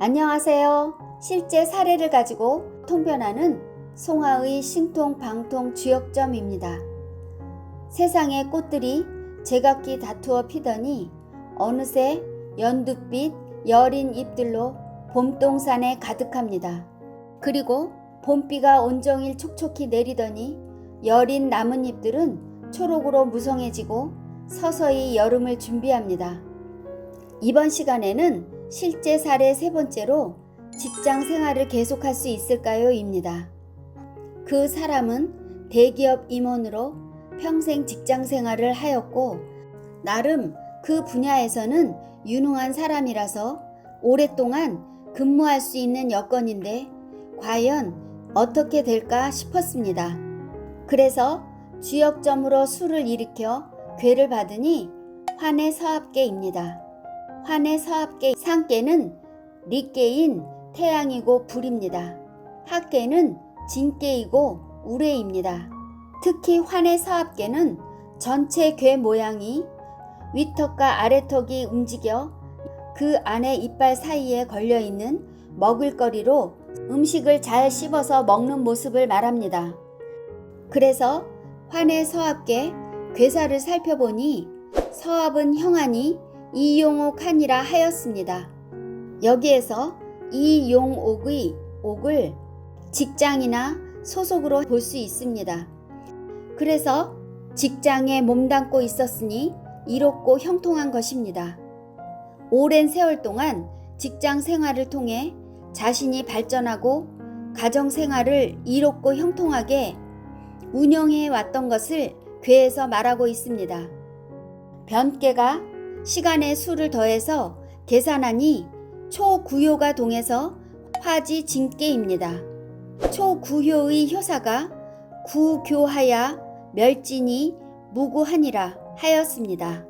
안녕하세요. 실제 사례를 가지고 통변하는 송하의 신통 방통 주역점입니다. 세상의 꽃들이 제각기 다투어 피더니 어느새 연두빛 여린 잎들로 봄동산에 가득합니다. 그리고 봄비가 온종일 촉촉히 내리더니 여린 나뭇잎들은 초록으로 무성해지고 서서히 여름을 준비합니다. 이번 시간에는 실제 사례 세 번째로 직장 생활을 계속할 수 있을까요? 입니다. 그 사람은 대기업 임원으로 평생 직장 생활을 하였고, 나름 그 분야에서는 유능한 사람이라서 오랫동안 근무할 수 있는 여건인데, 과연 어떻게 될까 싶었습니다. 그래서 주역점으로 술을 일으켜 괴를 받으니 환의 서합계입니다. 환의 서합계 상계는 리계인 태양이고 불입니다. 합계는 진계이고 우레입니다. 특히 환의 서합계는 전체 괴 모양이 위턱과 아래턱이 움직여 그 안에 이빨 사이에 걸려 있는 먹을거리로 음식을 잘 씹어서 먹는 모습을 말합니다. 그래서 환의 서합계 괴사를 살펴보니 서합은 형하니 이용옥하니라 하였습니다. 여기에서 이용옥의 옥을 직장이나 소속으로 볼 수 있습니다. 그래서 직장에 몸담고 있었으니 이롭고 형통한 것입니다. 오랜 세월 동안 직장 생활을 통해 자신이 발전하고 가정 생활을 이롭고 형통하게 운영해 왔던 것을 괴에서 말하고 있습니다. 변계가 시간에 수를 더해서 계산하니 초구효가 동해서 화지 진계입니다. 초구효의 효사가 구교하야 멸진이 무구하니라 하였습니다.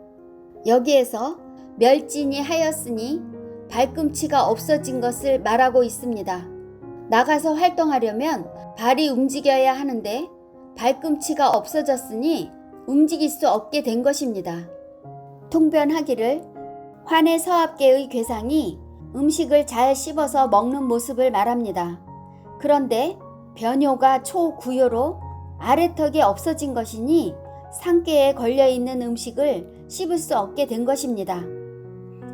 여기에서 멸진이 하였으니 발꿈치가 없어진 것을 말하고 있습니다. 나가서 활동하려면 발이 움직여야 하는데 발꿈치가 없어졌으니 움직일 수 없게 된 것입니다. 통변하기를 환의 서합계의 괴상이 음식을 잘 씹어서 먹는 모습을 말합니다. 그런데 변효가 초구효로 아래턱이 없어진 것이니 상계에 걸려있는 음식을 씹을 수 없게 된 것입니다.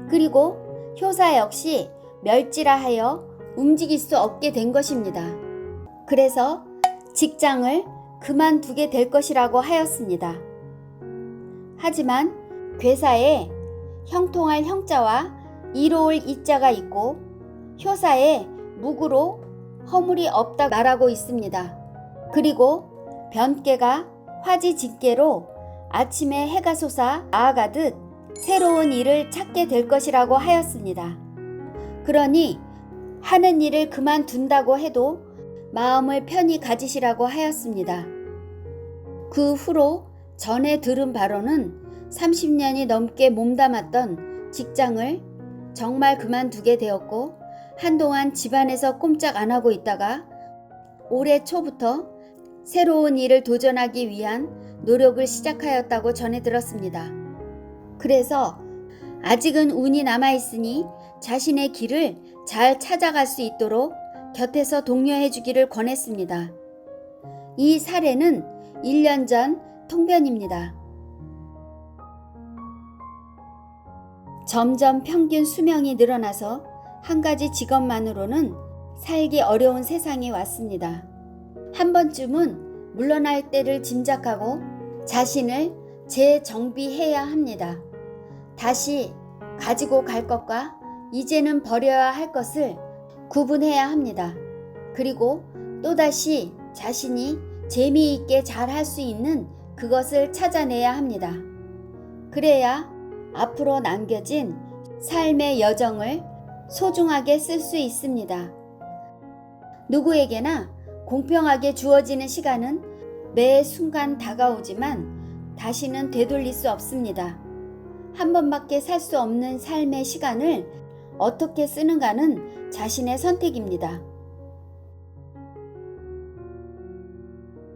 그리고 효사 역시 멸지라 하여 움직일 수 없게 된 것입니다. 그래서 직장을 그만두게 될 것이라고 하였습니다. 하지만 괴사에 형통할 형자와 이로울 이자가 있고 효사에 묵으로 허물이 없다 말하고 있습니다. 그리고 변계가 화지 직계로 아침에 해가 솟아 나아가듯 새로운 일을 찾게 될 것이라고 하였습니다. 그러니 하는 일을 그만둔다고 해도 마음을 편히 가지시라고 하였습니다. 그 후로 전에 들은 바로는 30년이 넘게 몸담았던 직장을 정말 그만두게 되었고 한동안 집안에서 꼼짝 안 하고 있다가 올해 초부터 새로운 일을 도전하기 위한 노력을 시작하였다고 전해 들었습니다. 그래서 아직은 운이 남아있으니 자신의 길을 잘 찾아갈 수 있도록 곁에서 독려해 주기를 권했습니다. 이 사례는 1년 전 통변입니다. 점점 평균 수명이 늘어나서 한 가지 직업만으로는 살기 어려운 세상이 왔습니다. 한 번쯤은 물러날 때를 짐작하고 자신을 재정비해야 합니다. 다시 가지고 갈 것과 이제는 버려야 할 것을 구분해야 합니다. 그리고 또다시 자신이 재미있게 잘 할 수 있는 그것을 찾아내야 합니다. 그래야 앞으로 남겨진 삶의 여정을 소중하게 쓸 수 있습니다. 누구에게나 공평하게 주어지는 시간은 매 순간 다가오지만 다시는 되돌릴 수 없습니다. 한 번밖에 살 수 없는 삶의 시간을 어떻게 쓰는가는 자신의 선택입니다.